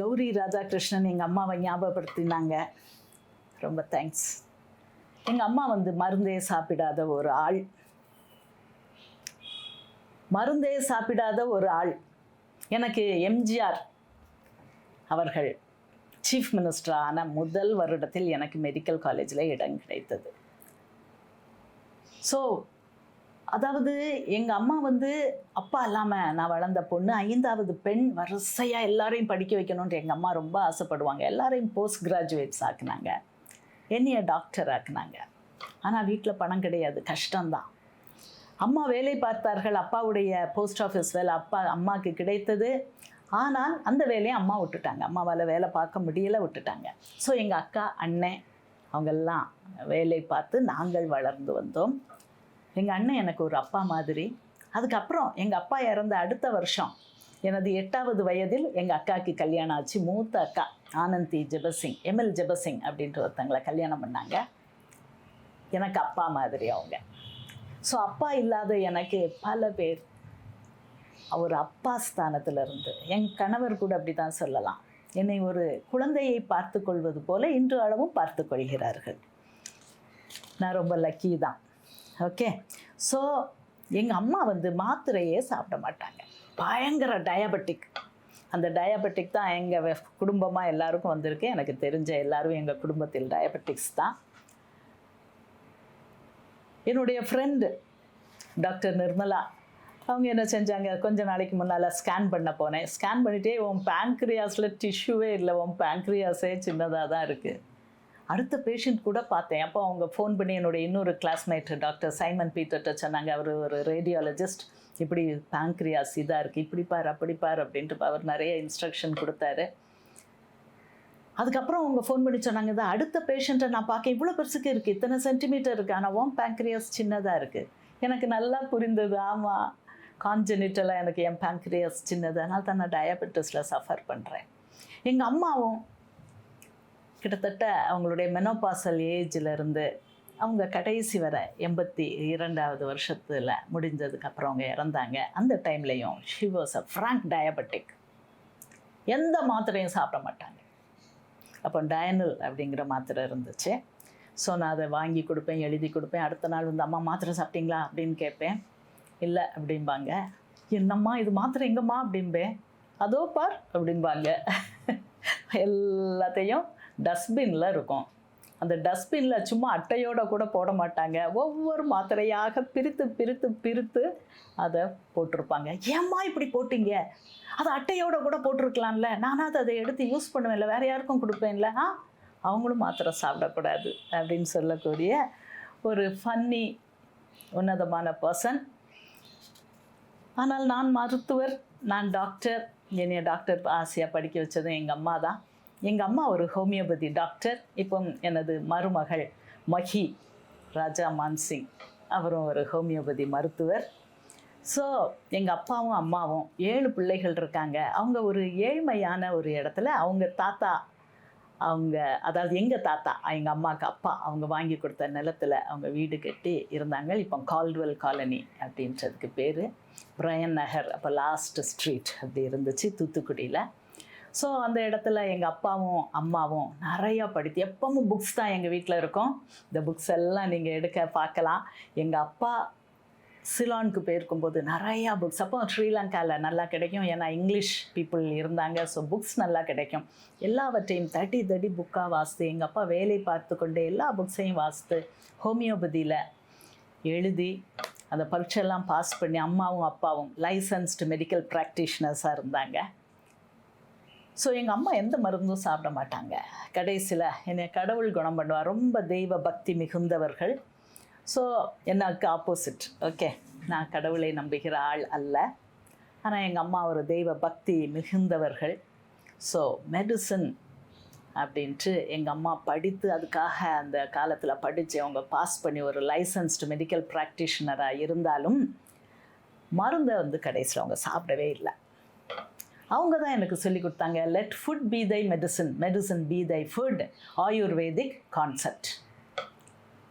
கௌரி ராதாகிருஷ்ணன் எங்கள் அம்மாவை ஞாபகப்படுத்தினாங்க. ரொம்ப தேங்க்ஸ் எங்கள் அம்மா வந்து மருந்தே சாப்பிடாத ஒரு ஆள். மருந்தே சாப்பிடாத ஒரு ஆள். எனக்கு எம்ஜிஆர் அவர்கள் சீஃப் மினிஸ்டர் ஆன முதல் வருடத்தில் எனக்கு மெடிக்கல் காலேஜில் இடம் கிடைத்தது. ஸோ அதாவது எங்கள் அம்மா வந்து அப்பா இல்லாமல் நான் வளர்ந்த பொண்ணு ஐந்தாவது பெண் வரிசையாக எல்லாரையும் படிக்க வைக்கணுன்ட்டு எங்கள் அம்மா ரொம்ப ஆசைப்படுவாங்க. எல்லாரையும் போஸ்ட் கிராஜுவேட்ஸ் ஆக்குனாங்க. என்னைய டாக்டர் ஆக்குனாங்க. ஆனால் வீட்டில் பணம் கிடையாது. கஷ்டம்தான். அம்மா வேலை பார்த்தார்கள். அப்பாவுடைய போஸ்ட் ஆஃபீஸ் வேலை அப்பா அம்மாவுக்கு கிடைத்தது. ஆனால் அந்த வேலையை அம்மா விட்டுட்டாங்க. அம்மாவால் வேலை பார்க்க முடியலை விட்டுட்டாங்க. ஸோ எங்கள் அக்கா அண்ணன் அவங்கெல்லாம் வேலை பார்த்து நாங்கள் வளர்ந்து வந்தோம். எங்கள் அண்ணன் எனக்கு ஒரு அப்பா மாதிரி. அதுக்கப்புறம் எங்கள் அப்பா இறந்த அடுத்த வருஷம் எனது எட்டாவது வயதில் எங்கள் அக்காவுக்கு கல்யாணம் ஆச்சு. மூத்த அக்கா ஆனந்தி ஜெபசிங் எம்எல் ஜெபசிங் அப்படின்ற ஒருத்தங்களை கல்யாணம் பண்ணாங்க. எனக்கு அப்பா மாதிரி அவங்க. ஸோ அப்பா இல்லாத எனக்கு பல பேர் ஒரு அப்பா ஸ்தானத்தில் இருந்து என் கணவர் கூட அப்படி தான் சொல்லலாம். என்னை ஒரு குழந்தையை பார்த்து கொள்வது போல இன்று அளவும் பார்த்து கொள்கிறார்கள். நான் ரொம்ப லக்கி தான். ஓகே ஸோ எங்கள் அம்மா வந்து மாத்திரையே சாப்பிட மாட்டாங்க. பயங்கர டயபெட்டிக் அந்த டயபெட்டிக் தான் எங்கள் குடும்பமாக எல்லாருக்கும் வந்திருக்கு. எனக்கு தெரிஞ்ச எல்லாரும் எங்கள் குடும்பத்தில் டயபெட்டிக்ஸ் தான். என்னுடைய ஃப்ரெண்டு டாக்டர் நிர்மலா. அவங்க என்ன செஞ்சாங்க? கொஞ்ச நாளைக்கு முன்னால் ஸ்கேன் பண்ண போனேன். ஸ்கேன் பண்ணிட்டே உன் பேங்க்ரியாஸில் டிஷ்யூவே இல்லை. உன் பேங்க்ரியாஸே சின்னதாக தான் இருக்குது அடுத்த பேஷண்ட் கூட பார்த்தேன். அப்போ அவங்க ஃபோன் பண்ணி என்னுடைய இன்னொரு கிளாஸ்மேட் டாக்டர் சைமன் பீட்டர்கிட்ட சொன்னாங்க. அவர் ஒரு ரேடியாலஜிஸ்ட் இப்படி பேங்க்ரியாஸ் இதாக இருக்குது இப்படி பார் அப்படி பார் அப்படின்ட்டு அவர் நிறைய இன்ஸ்ட்ரக்ஷன் கொடுத்தாரு. அதுக்கப்புறம் அவங்க ஃபோன் பண்ணி சொன்னாங்க "இது அடுத்த பேஷண்ட்டை நான் பார்க்க இவ்வளோ பெருசுக்கு இருக்குது இத்தனை சென்டிமீட்டர் இருக்குது ஆனால் ஓம் பேங்க்ரியாஸ் சின்னதாக இருக்குது எனக்கு நல்லா புரிந்தது. ஆமாம் கான்ஜெனிட்டலாக எனக்கு என் பேங்க்ரியாஸ் சின்னது. அதனால தான் நான் டயபெட்டிஸில் சஃபர் பண்ணுறேன் எங்கள் அம்மாவும் கிட்டத்தட்ட அவங்களுடைய மெனோபாசல் ஏஜில் அவங்க கடைசி வரை எண்பத்தி இரண்டாவது வருஷத்தில் முடிஞ்சதுக்கப்புறம் அவங்க இறந்தாங்க. அந்த டைம்லேயும் she was a frank diabetic எந்த மாத்திரையும் சாப்பிட மாட்டாங்க. அப்போ டயனல் அப்படிங்கிற மாத்திரை இருந்துச்சு. ஸோ நான் அதை வாங்கி கொடுப்பேன் எழுதி கொடுப்பேன். அடுத்த நாள் வந்து அம்மா மாத்திரை சாப்பிட்டீங்களா? அப்படின்னு கேட்பேன். இல்லை அப்படிம்பாங்க. என்னம்மா இது மாத்திரை எங்கம்மா? அப்படிம்பேன். அதோ பார் அப்படிம்பாங்க. எல்லாத்தையும் டஸ்ட்பினில் இருக்கும். அந்த டஸ்ட்பினில் சும்மா அட்டையோட கூட போட மாட்டாங்க. ஒவ்வொரு மாத்திரையாக பிரித்து பிரித்து பிரித்து அதை போட்டிருப்பாங்க. ஏம்மா இப்படி போட்டீங்க? அது அட்டையோட கூட போட்டிருக்கலாம்ல. நானாவது அதை எடுத்து யூஸ் பண்ணுவேன்ல. வேறு யாருக்கும் கொடுப்பேன்ல. ஆ? அவங்களும் மாத்திரை சாப்பிடக்கூடாது அப்படின்னு சொல்லக்கூடிய ஒரு ஃபன்னி உன்னதமான பர்சன் ஆனால் நான் மருத்துவர் நான் டாக்டர் என்னைய டாக்டர் ஆசையாக படிக்க வச்சதும் எங்கள் அம்மா தான் எங்கள் அம்மா ஒரு ஹோமியோபதி டாக்டர் இப்போ எனது மருமகள் மஹி ராஜா மான்சிங். அவரும் ஒரு ஹோமியோபதி மருத்துவர். ஸோ எங்கள் அப்பாவும் அம்மாவும் ஏழு பிள்ளைகள் இருக்காங்க. அவங்க ஒரு ஏழ்மையான ஒரு இடத்துல அவங்க தாத்தா அவங்க அதாவது எங்கள் தாத்தா எங்கள் அம்மாவுக்கு அப்பா அவங்க வாங்கி கொடுத்த நிலத்தில் அவங்க வீடு கட்டி இருந்தாங்க. இப்போ கால்டுவெல் காலனி அப்படின்றதுக்கு பேர். பிரயன் நகர் அப்போ லாஸ்ட் ஸ்ட்ரீட் அப்படி இருந்துச்சு தூத்துக்குடியில். ஸோ அந்த இடத்துல எங்கள் அப்பாவும் அம்மாவும் நிறையா படித்து எப்பவும் புக்ஸ் தான் எங்கள் வீட்டில் இருக்கும். இந்த புக்ஸ் எல்லாம் நீங்கள் எடுக்க பார்க்கலாம். எங்கள் அப்பா சிலானுக்கு போயிருக்கும்போது நிறையா புக்ஸ் அப்போ ஸ்ரீலங்காவில் நல்லா கிடைக்கும். ஏன்னா இங்கிலீஷ் பீப்புள் இருந்தாங்க. ஸோ புக்ஸ் நல்லா கிடைக்கும். எல்லாவற்றையும் தட்டி தட்டி புக்காக வாசித்து எங்கள் அப்பா வேலை பார்த்து கொண்டு எல்லா புக்ஸையும் வாசித்து ஹோமியோபதியில் எழுதி அந்த பரீட்சையெல்லாம் பாஸ் பண்ணி அம்மாவும் அப்பாவும் லைசன்ஸ்டு மெடிக்கல் ப்ராக்டிஷனர்ஸாக இருந்தாங்க. ஸோ எங்கள் அம்மா எந்த மருந்தும் சாப்பிட மாட்டாங்க. கடைசியில் என்னை கடவுள் குணம் பண்ணுவார். ரொம்ப தெய்வ பக்தி மிகுந்தவர்கள். ஸோ எனக்கு ஆப்போசிட் ஓகே நான் கடவுளை நம்புகிற ஆள் அல்ல. ஆனால் எங்கள் அம்மா ஒரு தெய்வ பக்தி மிகுந்தவர்கள். ஸோ மெடிசன் அப்படின்ட்டு எங்கள் அம்மா படித்து அதுக்காக அந்த காலத்தில் படித்து அவங்க பாஸ் பண்ணி ஒரு லைசன்ஸ்டு மெடிக்கல் ப்ராக்டிஷனராக இருந்தாலும் மருந்தை வந்து கடைசியில் அவங்க சாப்பிடவே இல்லை. அவங்க தான் எனக்கு சொல்லி கொடுத்தாங்க let food be thy medicine medicine be thy food ayurvedic concept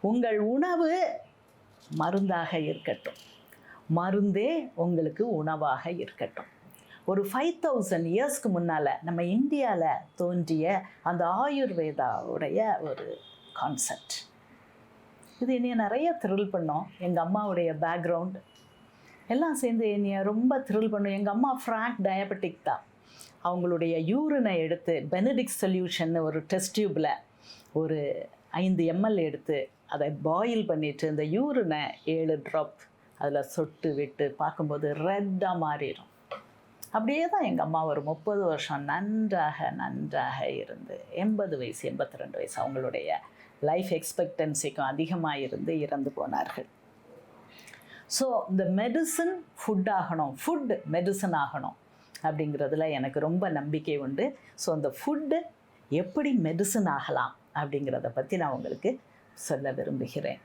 உங்கள் உணவு மருந்தாக இருக்கட்டும். மருந்தே உங்களுக்கு உணவாக இருக்கட்டும். ஒரு ஃபைவ் தௌசண்ட் இயர்ஸ்க்கு முன்னால் நம்ம இந்தியாவில் தோன்றிய அந்த ஆயுர்வேதாவுடைய ஒரு கான்செப்ட் இது என்னைய நிறைய த்ரில் பண்ணோம். எங்கள் அம்மாவுடைய பேக்ரவுண்ட் எல்லாம் சேர்ந்து என்னைய ரொம்ப த்ரில் பண்ணும். எங்கள் அம்மா ஃப்ராங்க் டயபெட்டிக் தான். அவங்களுடைய யூரினை எடுத்து பெனடிக் சொல்யூஷன் ஒரு டெஸ்ட் டியூப்பில் ஒரு ஐந்து எம்எல் எடுத்து அதை பாயில் பண்ணிவிட்டு இந்த யூரினை ஏழு ட்ராப் அதில் சொட்டு விட்டு பார்க்கும்போது ரெட்டாக மாறிடும் அப்படியே தான் எங்கள் அம்மா ஒரு முப்பது வருஷம் நன்றாக நன்றாக இருந்து எண்பது வயசு எண்பத்தி ரெண்டு வயசு அவங்களுடைய லைஃப் எக்ஸ்பெக்டன்சிக்கும் அதிகமாக இருந்து இறந்து போனார்கள். ஸோ இந்த மெடிசன் ஃபுட் ஆகணும். ஃபுட் மெடிசன் ஆகணும். அப்படிங்கிறதுல எனக்கு ரொம்ப நம்பிக்கை உண்டு. ஸோ அந்த ஃபுட்டு எப்படி மெடிசன் ஆகலாம் அப்படிங்கிறத பற்றி நான் உங்களுக்கு சொல்ல விரும்புகிறேன்.